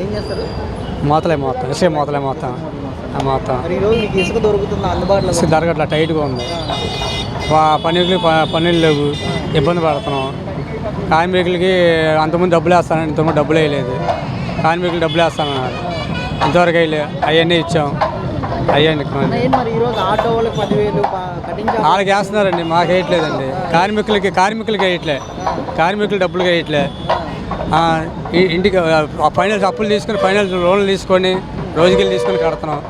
ఏం చేస్తారు? మూతలే మొత్తం ఇసుక మూతలే మొత్తం ఆ మొత్తం మీకు ఇసుక దొరుకుతుంది అందుబాటులో? ఇసుక ధర అట్లా టైట్గా ఉంది. పా- పన్నీర్లు ప- పన్నీర్లు లేవు. ఇబ్బంది పడుతున్నాం. కార్మికులకి అంతకుముందు డబ్బులు వేస్తానని ఇంతకుముందు డబ్బులు వేయలేదు. కార్మికులు డబ్బులు వేస్తానన్నారు. ఇంతవరకు వేయలే. అవన్నీ ఇచ్చాం. అయ్యండి వాళ్ళకి వేస్తున్నారండి మాకు వేయట్లేదండి. కార్మికులకి కార్మికులకి వేయట్లే. కార్మికులు డబ్బులు వేయట్లే. ఇంటికి ఆ ఫైనల్స్ అప్పులు తీసుకొని ఫైనల్స్ లోన్లు తీసుకొని రోజుకెళ్ళి తీసుకొని కడుతున్నాం.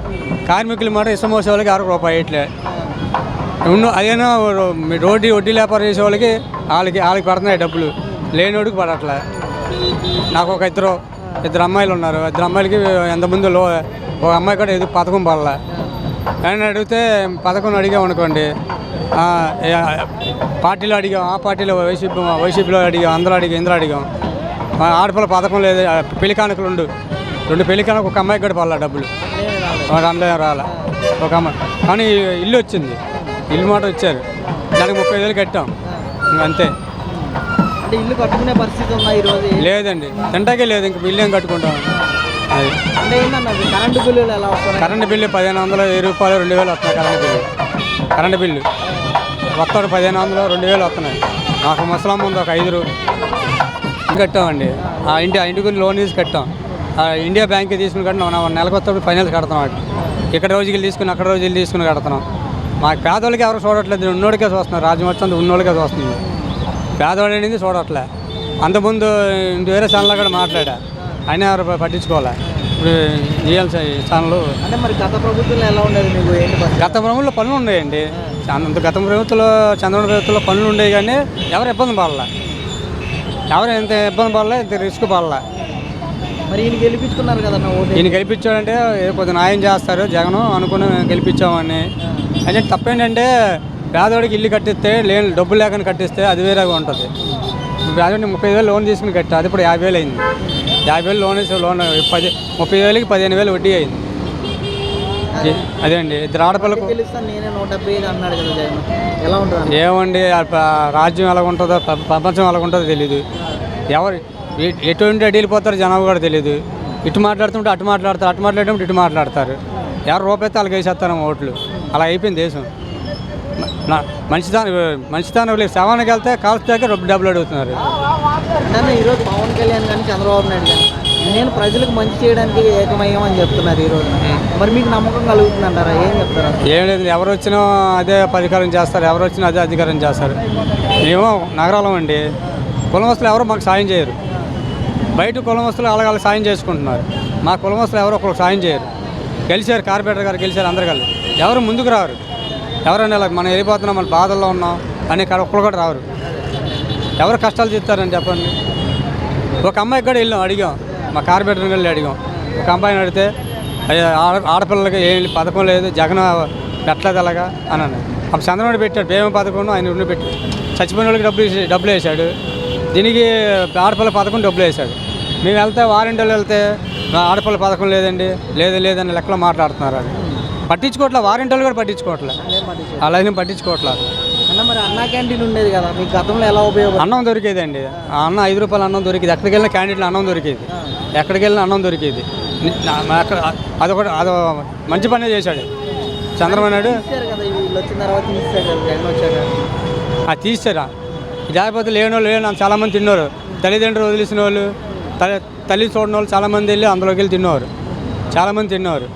కార్మికులు మాట ఇష్టం మోసే వాళ్ళకి ఆరు రూపాయి ఇట్లే ఉన్న అదేనా మీ రోడ్డు వడ్డీ వ్యాపారం చేసే వాళ్ళకి వాళ్ళకి వాళ్ళకి పడుతున్నాయి డబ్బులు. లేనివాడికి పడట్లే. నాకు ఒక ఇద్దరు ఇద్దరు అమ్మాయిలు ఉన్నారు. ఇద్దరు అమ్మాయిలకి ఎంతమంది లో ఒక అమ్మాయి కూడా ఎదుగు పథకం పడలే. అని అడిగితే పథకం అడిగాం అనుకోండి. పార్టీలో అడిగాం ఆ పార్టీలో వైసీపీ వైసీపీలో అడిగాం అందరూ అడిగాం ఇందులో అడిగాం. ఆడపిల్ల పథకం లేదు ఆ, పెళ్ళి కానుకలు ఉండు. రెండు పెళ్ళి కానుక ఒక అమ్మాయికి కూడా పడలే డబ్బులు అందరం రాలే. ఒక అమ్మాయి కానీ ఇల్లు వచ్చింది. ఇల్లు మాట వచ్చారు. దానికి ముప్పై వేలు కట్టాం. అంతే. అంటే ఇల్లు కట్టుకునే పరిస్థితి ఉందా ఈరోజు? లేదండి. తింటాకే లేదు. ఇంక బిల్లు ఏం కట్టుకుంటాం? అది. అంటే ఏంటన్నా ఈ కరెంటు బిల్లులు ఎలా కరెంటు బిల్లు పదిహేను వందలు వెయ్యి రూపాయలు రెండు వేలు వస్తున్నాయి కరెంటు బిల్లు. Current bill. వస్తాడు పదిహేను వందలు రెండు వేలు వస్తున్నాయి. నాకు ముసలమ్మ ఉంది ఒక ఐదు కట్టామండి. ఆ ఇంటి ఆ ఇంటి గురించి లోన్ తీసి కట్టాం. ఆ ఇండియా బ్యాంక్ తీసుకుని కట్టినాం నెలకు వస్తాడు ఫైనాన్స్ కడతాం వాటి ఇక్కడ రోజుకి తీసుకుని అక్కడ రోజులు తీసుకుని కడుతున్నాం మా పేదోళ్ళకి ఎవరు చూడట్లేదు. ఉన్నోడికే చూస్తున్నారు రాజ్యం వచ్చింది ఉన్నోడికే చూస్తుంది పేదవాడు అనేది చూడట్లే. అంతకుముందు ఇంటి వేరే ఛానల్లో కూడా మాట్లాడా. అయినా ఎవరు పట్టించుకోలే ఇప్పుడు రియల్ ఛానల్. అంటే మరి గత ప్రభుత్వంలో ఎలా ఉండేది మీకు? గత ప్రభుత్వంలో పనులు ఉన్నాయండి అంత గత ప్రభుత్వంలో చంద్రబాబు ప్రభుత్వంలో పనులు ఉండేవి కానీ ఎవరు ఇబ్బంది పడలే. ఎవరు ఎంత ఇబ్బంది పడలే ఇంత రిస్క్ పడలే. మరి ఈయన గెలిపించుకున్నారు కదన్న ఓటు. ఈయన గెలిపించాడంటే కొద్ది న్యాయం చేస్తారు జగన్ అనుకుని గెలిపించామని. అంటే తప్పేంటంటే పేదవాడికి ఇల్లు కట్టిస్తే లేని డబ్బులు లేకుండా కట్టిస్తే అది వేరేగా ఉంటుంది. పేదవాడిని ముప్పై వేలు లోన్ తీసుకుని కట్టా అది ఇప్పుడు యాభై వేలు అయింది. యాభై వేలు లోన్ వేసి లోన్ పది ముప్పై వేలకి పదిహేను వేలు వడ్డీ అయింది. అదే. అండి ఇద్దరు ఆడపిల్లకు డెబ్బై కదా? ఏమండి రాజ్యం ఎలా ఉంటుందో ప్ర- ప్రపంచం ఎలా ఉంటుందో తెలియదు ఎవరు ఎటువంటి అటు వెళ్ళిపోతారో జనాభా కూడా తెలియదు ఇటు మాట్లాడుతుంటే అటు మాట్లాడతారు అటు మాట్లాడేటప్పుడు ఇటు మాట్లాడతారు. ఎవరు రూపాయితే వాళ్ళకి వేసేస్తారు ఓట్లు. అలా అయిపోయింది దేశం. మ- నా మంచితనం మంచితనం లేదు శవానికి వెళ్తే కాల్స్తాక డబ్బు డబ్బులు అడుగుతున్నారు. ఈరోజు పవన్ కళ్యాణ్ కానీ చంద్రబాబు నాయుడు కానీ నేను ప్రజలకు మంచి చేయడానికి ఏకమయ్యామని చెప్తున్నారు ఈరోజు. మరి మీకు నమ్మకం కలుగుతుందంటారా? ఏం చెప్తారా? ఏం లేదు ఎవరు వచ్చినా అదే పరికారం చేస్తారు ఎవరు వచ్చినా అదే అధికారం చేస్తారు. మేము నగరాలం అండి. కులమస్తులు ఎవరు మాకు సాయం చేయరు. బయట కులమస్తులు అలాగ సాయం చేసుకుంటున్నారు. మా కులమస్తులు ఎవరో ఒకరు సాయం చేయరు. గెలిచారు కార్పొరేటర్ గారు గెలిచారు అందరు కలిసి. ఎవరు ముందుకు రారు. ఎవరైనా ఇలా మనం వెళ్ళిపోతున్నాం మన బాధల్లో ఉన్నాం అని ఇక్కడ ఒక్కరు కూడా రారు. ఎవరు కష్టాలు చెప్తారని చెప్పండి. ఒక అమ్మాయికి కూడా వెళ్ళాం అడిగాం. మా కార్పొరేటర్ వెళ్ళి అడిగాం. ఒక అమ్మాయిని అడిగితే ఆడ ఆడపిల్లలకి ఏం పథకం లేదు జగన్ పెట్టలేదు అలాగా అని అన్నాడు. అప్పుడు చంద్రబాబు పెట్టాడు భీమా పథకం ఆయన రెండు పెట్టి చచ్చిపోయిన వాళ్ళకి డబ్బులు వేసి- డబ్బులు వేసాడు దీనికి ఆడపిల్ల పథకం డబ్బులు వేసాడు మేము వెళ్తే వారింటిలో వెళ్తే "నా ఆడపిల్ల పథకం లేదండి లేదు లేదని లెక్కలో మాట్లాడుతున్నారు అది పట్టించుకోవట్లే వారింటిలో కూడా పట్టించుకోవట్లే. అలా ఏం పట్టించుకోవట్లే అన్న మరి అన్నా క్యాంటీన్ ఉండేది కదా మీకు గతంలో ఎలా ఉపయోగం అన్నం దొరికేదండి. ఆ అన్నం ఐదు రూపాయల అన్నం దొరికేది. ఎక్కడికి వెళ్ళిన క్యాంటీన్లో అన్నం దొరికేది. ఎక్కడికి వెళ్ళిన అన్నం దొరికేది. అదొకటి అదో మంచి పనే చేశాడు. చంద్రబాబు నాయుడు అది తీసారా లేకపోతే లేని వాళ్ళు లేని చాలామంది తిన్నారు. తల్లిదండ్రులు వదిలేసిన వాళ్ళు తల్లి తల్లి చూడని వాళ్ళు చాలామంది వెళ్ళి అందులోకి వెళ్ళి తిన్నారు. చాలామంది తిన్నారు.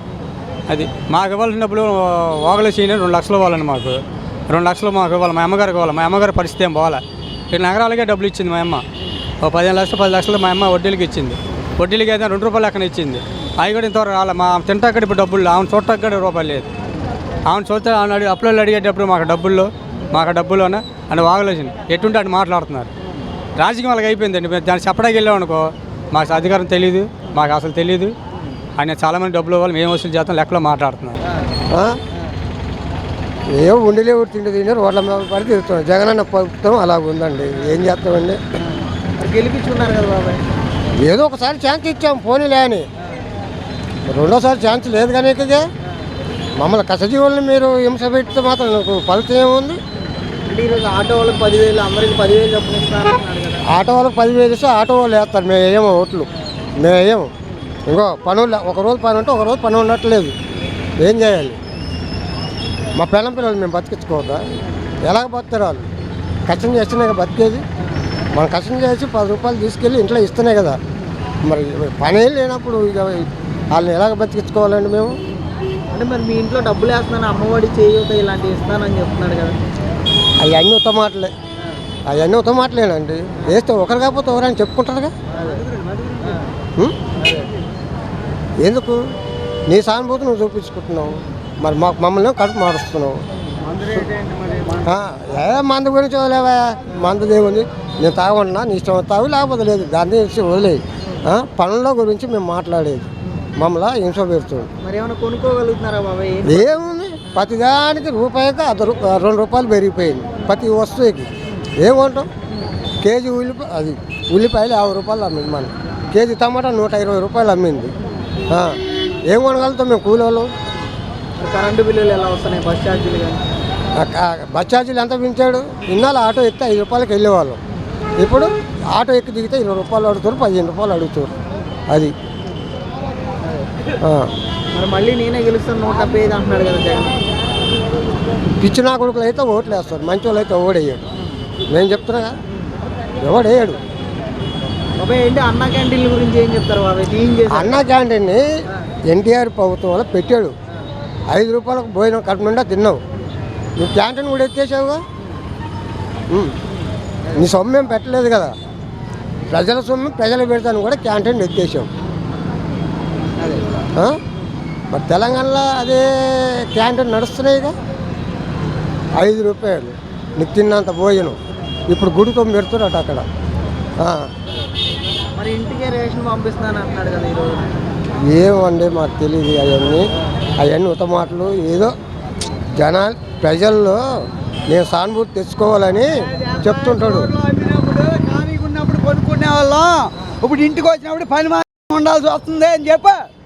అది మాకు ఇవ్వాల్సినప్పుడు ఓగలు చేయని రెండు లక్షలు ఇవ్వాలండి మాకు. రెండు లక్షలు మాకు ఇవ్వాలి. మా అమ్మగారికి ఇవ్వాలి. మా అమ్మగారి పరిస్థితి ఏం పోవాలి? ఇక్కడ నగరాలకే డబ్బులు ఇచ్చింది మా అమ్మ. ఓ పదిహేను లక్షలు పది లక్షలు మా అమ్మ వడ్డీలకి ఇచ్చింది. వడ్డీలకి అయితే రెండు రూపాయలు లెక్కన ఇచ్చింది. అవి కూడా ఇంతవరకు రాలే. మా తింటాక ఇప్పుడు డబ్బులు ఆమె చూడటానికి కూడా రూపాయలు లేదు. ఆమె చూస్తే ఆమె అడిగి అప్పులో అడిగేటప్పుడు మాకు డబ్బుల్లో మాకు డబ్బులోన? అని వాగలేసింది. ఎటుంటే అటు మాట్లాడుతున్నారు. రాజకీయం వాళ్ళకి అయిపోయిందండి. మేము దాన్ని చెప్పడానికి వెళ్ళామనుకో మాకు అధికారం తెలియదు మాకు అసలు తెలియదు ఆయన చాలామంది డబ్బులు ఇవ్వాలి మేము వసూలు చేస్తాం లెక్కలో మాట్లాడుతున్నారు. ఆ? ఏం ఉండిలేవు తిండి తిని రోడ్ల మీద పడి తిరుగుతున్నాం జగన్ అన్న ప్రభుత్వం అలాగ ఉందండి. ఏం చేస్తామండి? గెలిపించుకున్నారు కదా బాబాయ్. ఏదో ఒకసారి ఛాన్స్ ఇచ్చాం పోనీలే అని. రెండోసారి ఛాన్స్ లేదు కానీ మమ్మల్ని కసజీవుల్ని మీరు హింస పెడితే మాత్రం నాకు ఫలితం ఏముంది? అంటే ఈరోజు ఆటో వాళ్ళకి పదివేలు అందరికి పదివేలు చొప్పున ఇస్తున్నారు అన్నాడు కదా. ఆటో వాళ్ళకి పదివేలు ఇస్తే ఆటో వాళ్ళు వేస్తారు. మేము ఏమో ఓట్లు. మేము వేయము. ఇంకో పనులు ఒక రోజు పని ఉంటే ఒక రోజు పని ఉండట్లేదు. ఏం చేయాలి? మా పిల్లం పిల్లలు మేము బతికించుకోవద్దా? ఎలాగ బతుకుతారు వాళ్ళు? కష్టం చేస్తేనే కదా బతికేది. మనం కష్టం చేసి పది రూపాయలు తీసుకెళ్ళి ఇంట్లో ఇస్తేనే కదా. మరి పని లేనప్పుడు ఇక వాళ్ళని ఎలాగ బతికించుకోవాలండి మేము? అంటే మరి మీ ఇంట్లో డబ్బులు వేస్తున్నాను అమ్మఒడి చేయూత ఇలాంటివి ఇస్తానని చెప్తున్నాడు కదా. అవన్నీ ఉత్తమ మాటలే. అవన్నీ ఉత్తమ మాటలేనండి. వేస్తే ఒకరు కాకపోతే ఎవరైనా చెప్పుకుంటారుగా? ఎందుకు? నీ సానుభూతి నువ్వు చూపించుకుంటున్నావు. మరి మాకు మమ్మల్ని కడుపు మారుస్తున్నావు. ఏ మందు గురించి వదిలేవా? మందుది ఏముంది నేను తాగమన్నా నీ ఇష్టం తాగు లేకపోతే లేదు. దాన్ని ఇచ్చి వదిలేదు పనుల గురించి మేము మాట్లాడేది. మమ్మల్ని హింస పెడుతుంది. మరి ఏమైనా కొనుక్కోగలుగుతున్నారా బాబాయ్? ఏంటి? ఏముంది? ప్రతిదానికి రూపాయికి రూ- రెండు రూపాయలు పెరిగిపోయింది ప్రతి వస్తువుకి. ఏం కొంటాం? కేజీ ఉల్లిపాయ అది ఉల్లిపాయలు యాభై రూపాయలు అమ్మింది మనం కేజీ టమాటా నూట ఇరవై రూపాయలు అమ్మింది. ఏం కొనగలుగుతాం మేము కూలి వాళ్ళం మరి కరెంటు బిల్లులు ఎలా వస్తున్నాయి? బస్ ఛార్జీలు బస్ ఛార్జీలు ఎంత పెంచాడు? ఇన్నాళ్ళు ఆటో ఎక్కితే ఐదు రూపాయలకి వెళ్ళేవాళ్ళం. ఇప్పుడు ఆటో ఎక్కి దిగితే ఇరవై రూపాయలు అడుగుతారు పదిహేను రూపాయలు అడుగుతారు. అది. మరి మళ్ళీ నేనే గెలుస్తాను నూట డెబ్బై ఐదు అంటున్నాడు కదా జగన్. పిచ్చి నా కొడుకులు అయితే ఓట్లు వేస్తారు మంచి వాళ్ళు అయితే ఓడేయడు. నేను చెప్తున్నా ఎవడేయడు? ఏంటి అన్న క్యాంటీన్ల గురించి ఏం చెప్తారు అన్న క్యాంటీన్ని ఎన్టీఆర్ ప్రభుత్వం వల్ల పెట్టాడు. ఐదు రూపాయలకు భోజనం కడుపు నిండా తిన్నావు నువ్వు క్యాంటీన్ కూడా ఎత్తేసావుగా. నీ సొమ్ము ఏం పెట్టలేదు కదా. ప్రజల సొమ్ము ప్రజలు పెడతాను కూడా క్యాంటీన్ ఎత్తేసావు? మరి తెలంగాణలో అదే క్యాంటీన్ నడుస్తున్నాయిగా? ఐదు రూపాయలు. నీకు తిన్నంత భోజనం. ఇప్పుడు గుడితో పెడుతున్నట్టు అక్కడ. ఆ. మరి ఇంటికే రేషన్ పంపిస్తున్నాను అంటున్నాడు కదా ఈరోజు. ఏమండి మాకు తెలియదు అవన్నీ. అవన్నీ ఉత్తమాటలు ఏదో జనాలు ప్రజల్లో నేను సానుభూతి తెచ్చుకోవాలని చెప్తుంటాడు. ఖాళీగా ఉన్నప్పుడు కొనుక్కునే వాళ్ళం. ఇప్పుడు ఇంటికి వచ్చినప్పుడు పని మాత్రం ఉండాల్సి వస్తుంది అని చెప్పి.